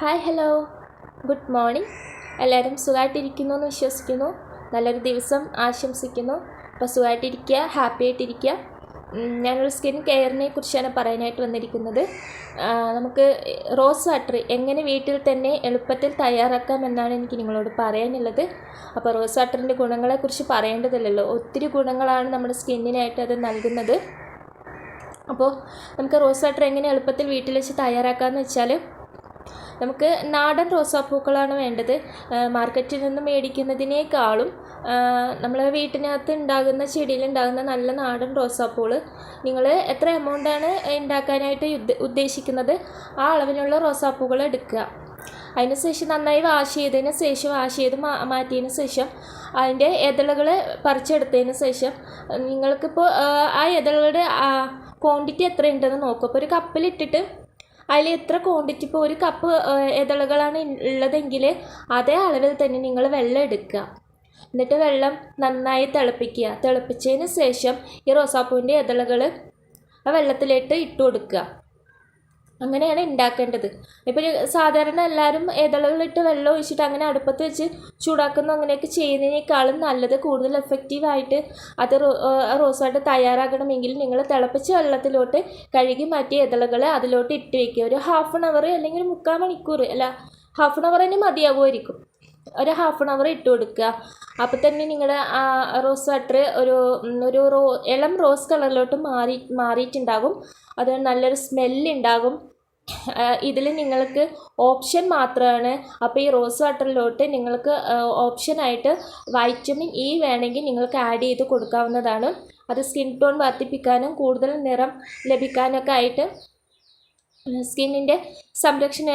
Hi hello good morning എല്ലാവരും സുഖമായിട്ടിരിക്കുന്നു എന്ന് വിശ്വസിക്കുന്നു. നല്ലൊരു ദിവസം ആശംസിക്കുന്നു. അപ്പോൾ സുഖമായിട്ടിരിക്കുക ഹാപ്പി ആയിട്ടിരിക്കുക. ഞാനൊരു സ്കിൻ കെയറിനെ കുറിച്ചാണ് പറയാനായിട്ട് വന്നിരിക്കുന്നത്. നമുക്ക് റോസ് വാട്ടർ എങ്ങനെ വീട്ടിൽ തന്നെ എളുപ്പത്തിൽ തയ്യാറാക്കാം എന്നാണ് എനിക്ക് നിങ്ങളോട് പറയാനുള്ളത്. അപ്പോൾ റോസ് വാട്ടറിന്റെ ഗുണങ്ങളെക്കുറിച്ച് പറയേണ്ടതില്ലല്ലോ. ഒത്തിരി ഗുണങ്ങളാണ് നമ്മുടെ സ്കിന്നിനായിട്ട് അത് നൽകുന്നത്. അപ്പോൾ നമുക്ക് റോസ് വാട്ടർ എങ്ങനെ എളുപ്പത്തിൽ വീട്ടിൽ വെച്ച് തയ്യാറാക്കാമെന്ന് വെച്ചാൽ നമുക്ക് നാടൻ റോസാപ്പൂക്കളാണ് വേണ്ടത്. മാർക്കറ്റിൽ നിന്ന് മേടിക്കുന്നതിനേക്കാളും നമ്മൾ വീട്ടിനകത്ത് ഉണ്ടാകുന്ന ചെടിയിൽ ഉണ്ടാകുന്ന നല്ല നാടൻ റോസാപ്പൂകൾ നിങ്ങൾ എത്ര എമൗണ്ടാണ് ഉണ്ടാക്കാനായിട്ട് ഉദ്ദ- ഉദ്ദേശിക്കുന്നത്? ആ അളവിലുള്ള റോസാപ്പൂകൾ എടുക്കുക. അതിന് ശേഷം നന്നായി വാഷ് ചെയ്തതിന് ശേഷം വാഷ് ചെയ്ത് മാ മാറ്റിയതിന് ശേഷം അതിന്റെ ഇതളുകൾ പറിച്ചെടുത്തതിന് ശേഷം നിങ്ങൾക്കിപ്പോൾ ആ ഇതളുകളുടെ ക്വാണ്ടിറ്റി എത്രയുണ്ടെന്ന് നോക്കും. അപ്പോൾ ഒരു കപ്പിലിട്ടിട്ട് അതിൽ എത്ര ക്വാണ്ടിറ്റി ഇപ്പോൾ ഒരു കപ്പ് ഇതളുകളാണ് ഉള്ളതെങ്കിൽ അതേ അളവിൽ തന്നെ നിങ്ങൾ വെള്ളം എടുക്കുക. എന്നിട്ട് വെള്ളം നന്നായി തിളപ്പിക്കുക. തിളപ്പിച്ചതിന് ശേഷം ഈ റോസാപ്പൂവിന്റെ ഇതളുകൾ ആ വെള്ളത്തിലിട്ട് ഇട്ട് കൊടുക്കുക. അങ്ങനെയാണ് ഉണ്ടാക്കേണ്ടത് ഇപ്പോൾ ഒരു സാധാരണ എല്ലാവരും ഏതളവിലിട്ട് വെള്ളം ഒഴിച്ചിട്ട് അങ്ങനെ അടുപ്പത്ത് വെച്ച് ചൂടാക്കുന്നു അങ്ങനെയൊക്കെ ചെയ്യുന്നതിനേക്കാളും നല്ലത് കൂടുതൽ എഫക്റ്റീവായിട്ട് അത് റോസായിട്ട് തയ്യാറാക്കണമെങ്കിൽ നിങ്ങൾ തിളപ്പിച്ച വെള്ളത്തിലോട്ട് കഴുകി മാറ്റിയ ഇതളകൾ അതിലോട്ട് ഇട്ട് വയ്ക്കുക ഒരു ഹാഫ് ആൻ അവർ അല്ലെങ്കിൽ ഒരു മുക്കാൽ മണിക്കൂർ അല്ല ഹാഫ് ആൻ അവർ തന്നെ മതിയാകുമായിരിക്കും ഒരു ഹാഫ് ആൻ അവർ ഇട്ട് കൊടുക്കുക. അപ്പോൾ തന്നെ നിങ്ങളുടെ ആ റോസ് വാട്ടർ ഒരു ഒരു റോ ഇളം റോസ് കളറിലോട്ട് മാറി മാറിയിട്ടുണ്ടാകും. അത് നല്ലൊരു സ്മെല്ലുണ്ടാകും ഇതിൽ നിങ്ങൾക്ക് ഓപ്ഷൻ മാത്രമാണ് അപ്പോൾ ഈ റോസ് വാട്ടറിലോട്ട് നിങ്ങൾക്ക് ഓപ്ഷനായിട്ട് വൈറ്റമിൻ ഇ വേണമെങ്കിൽ നിങ്ങൾക്ക് ആഡ് ചെയ്ത് കൊടുക്കാവുന്നതാണ്. അത് സ്കിൻ ടോൺ വർദ്ധിപ്പിക്കാനും കൂടുതൽ നിറം ലഭിക്കാനൊക്കെ ആയിട്ട് സ്കിന്നിന്റെ സംരക്ഷണ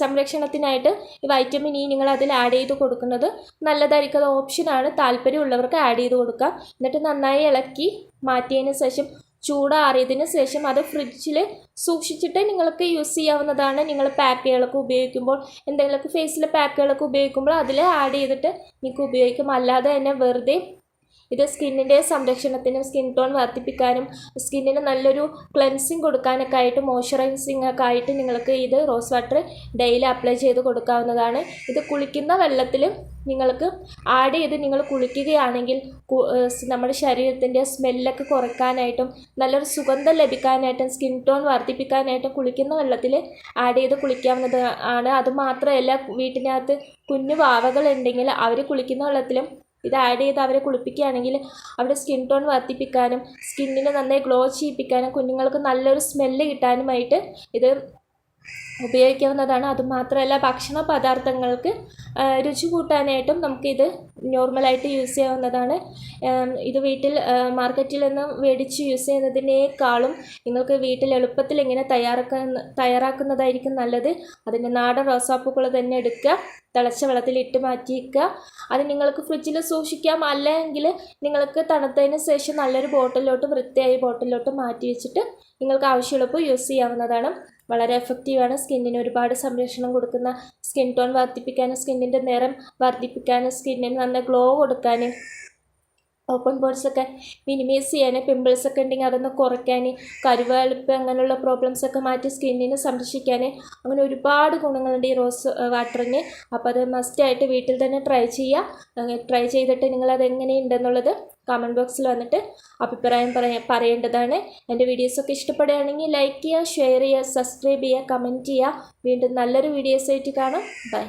സംരക്ഷണത്തിനായിട്ട് ഈ വൈറ്റമിൻ ഇ നിങ്ങൾ അതിൽ ആഡ് ചെയ്ത് കൊടുക്കുന്നത് നല്ലതായിരിക്കും. ഓപ്ഷനാണ് താല്പര്യമുള്ളവർക്ക് ആഡ് ചെയ്ത് കൊടുക്കുക. എന്നിട്ട് നന്നായി ഇളക്കി മാറ്റിയതിന് ശേഷം ചൂടാറിയതിന് ശേഷം അത് ഫ്രിഡ്ജിൽ സൂക്ഷിച്ചിട്ട് നിങ്ങൾക്ക് യൂസ് ചെയ്യാവുന്നതാണ്. നിങ്ങൾ പാക്കുകളൊക്കെ ഉപയോഗിക്കുമ്പോൾ എന്തെങ്കിലുമൊക്കെ ഫേസിലെ പാക്കുകളൊക്കെ ഉപയോഗിക്കുമ്പോൾ അതിൽ ആഡ് ചെയ്തിട്ട് നിങ്ങൾക്ക് ഉപയോഗിക്കും. അല്ലാതെ തന്നെ വെറുതെ ഇത് സ്കിന്നിന്റെ സംരക്ഷണത്തിനും സ്കിൻ ടോൺ വർദ്ധിപ്പിക്കാനും സ്കിന്നിന് നല്ലൊരു ക്ലെൻസിങ് കൊടുക്കാനൊക്കെ ആയിട്ട് മോയ്സ്ചറൈസിങ് ഒക്കെ ആയിട്ട് നിങ്ങൾക്ക് ഇത് റോസ് വാട്ടർ ഡെയിലി അപ്ലൈ ചെയ്ത് കൊടുക്കാവുന്നതാണ്. ഇത് കുളിക്കുന്ന വെള്ളത്തിൽ നിങ്ങൾക്ക് ആഡ് ചെയ്ത് നിങ്ങൾ കുളിക്കുകയാണെങ്കിൽ നമ്മുടെ ശരീരത്തിന്റെ സ്മെല്ലൊക്കെ കുറയ്ക്കാനായിട്ടും നല്ലൊരു സുഗന്ധം ലഭിക്കാനായിട്ടും സ്കിൻ ടോൺ വർദ്ധിപ്പിക്കാനായിട്ടും കുളിക്കുന്ന വെള്ളത്തിൽ ആഡ് ചെയ്ത് കുളിക്കാവുന്നത് ആണ്. അതുമാത്രമല്ല വീട്ടിനകത്ത് കുഞ്ഞു വാവകളുണ്ടെങ്കിൽ അവർ കുളിക്കുന്ന വെള്ളത്തിലും ഇത് ആഡ് ചെയ്ത് അവരെ കുളിപ്പിക്കുകയാണെങ്കിൽ അവരുടെ സ്കിൻ ടോൺ വർദ്ധിപ്പിക്കാനും സ്കിന്നിനെ നന്നായി ഗ്ലോ ചെയ്യിപ്പിക്കാനും കുഞ്ഞുങ്ങൾക്ക് നല്ലൊരു സ്മെല്ല് കിട്ടാനുമായിട്ട് ഇത് ഉപയോഗിക്കാവുന്നതാണ്. അതുമാത്രമല്ല ഭക്ഷണ പദാർത്ഥങ്ങൾക്ക് രുചി കൂട്ടാനായിട്ടും നമുക്കിത് നോർമലായിട്ട് യൂസ് ചെയ്യാവുന്നതാണ്. ഇത് വീട്ടിൽ മാർക്കറ്റിൽ നിന്ന് മേടിച്ച് യൂസ് ചെയ്യുന്നതിനേക്കാളും നിങ്ങൾക്ക് വീട്ടിൽ എളുപ്പത്തിൽ ഇങ്ങനെ തയ്യാറാക്കുന്ന തയ്യാറാക്കുന്നതായിരിക്കും നല്ലത്. അതിന്റെ നാടൻ റോസാപ്പൂക്കൾ തന്നെ എടുക്കുക തിളച്ച വെള്ളത്തിൽ ഇട്ട് മാറ്റിയിരിക്കുക വയ്ക്കുക അത് നിങ്ങൾക്ക് ഫ്രിഡ്ജിൽ സൂക്ഷിക്കാം. അല്ലെങ്കിൽ നിങ്ങൾക്ക് തണുത്തതിന് ശേഷം നല്ലൊരു ബോട്ടിലോട്ട് വൃത്തിയായ ബോട്ടിലോട്ട് മാറ്റി വെച്ചിട്ട് നിങ്ങൾക്ക് ആവശ്യമുള്ളപ്പോൾ യൂസ് ചെയ്യാവുന്നതാണ്. വളരെ എഫക്റ്റീവാണ് സ്കിന്നിന് ഒരുപാട് സംരക്ഷണം കൊടുക്കുന്ന സ്കിൻ ടോൺ വർദ്ധിപ്പിക്കാനും സ്കിന്നിന്റെ നിറം വർദ്ധിപ്പിക്കാനും സ്കിന്നിന് നല്ല ഗ്ലോ കൊടുക്കാനും ഓപ്പൺ പോർട്സ് മിനിമൈസ് ചെയ്യാൻ പിമ്പിൾസ് ഒക്കെ ഉണ്ടെങ്കിൽ അതൊന്ന് കുറയ്ക്കാൻ കരുവാളിപ്പ് അങ്ങനെയുള്ള പ്രോബ്ലംസ് ഒക്കെ മാറ്റി സ്കിന്നിനെ സംരക്ഷിക്കാൻ അങ്ങനെ ഒരുപാട് ഗുണങ്ങളുണ്ട് ഈ റോസ് വാട്ടറിന് അപ്പോൾ അത് മസ്റ്റായിട്ട് വീട്ടിൽ തന്നെ ട്രൈ ചെയ്യുക ട്രൈ ചെയ്തിട്ട് നിങ്ങളത് എങ്ങനെയുണ്ടെന്നുള്ളത് കമന്റ് ബോക്സിൽ വന്നിട്ട് അഭിപ്രായം പറയാ പറയേണ്ടതാണ്. എന്റെ വീഡിയോസൊക്കെ ഇഷ്ടപ്പെടുകയാണെങ്കിൽ ലൈക്ക് ചെയ്യുക ഷെയർ ചെയ്യുക സബ്സ്ക്രൈബ് ചെയ്യുക കമന്റ് ചെയ്യുക. വീണ്ടും നല്ലൊരു വീഡിയോസായിട്ട് കാണാം. ബൈ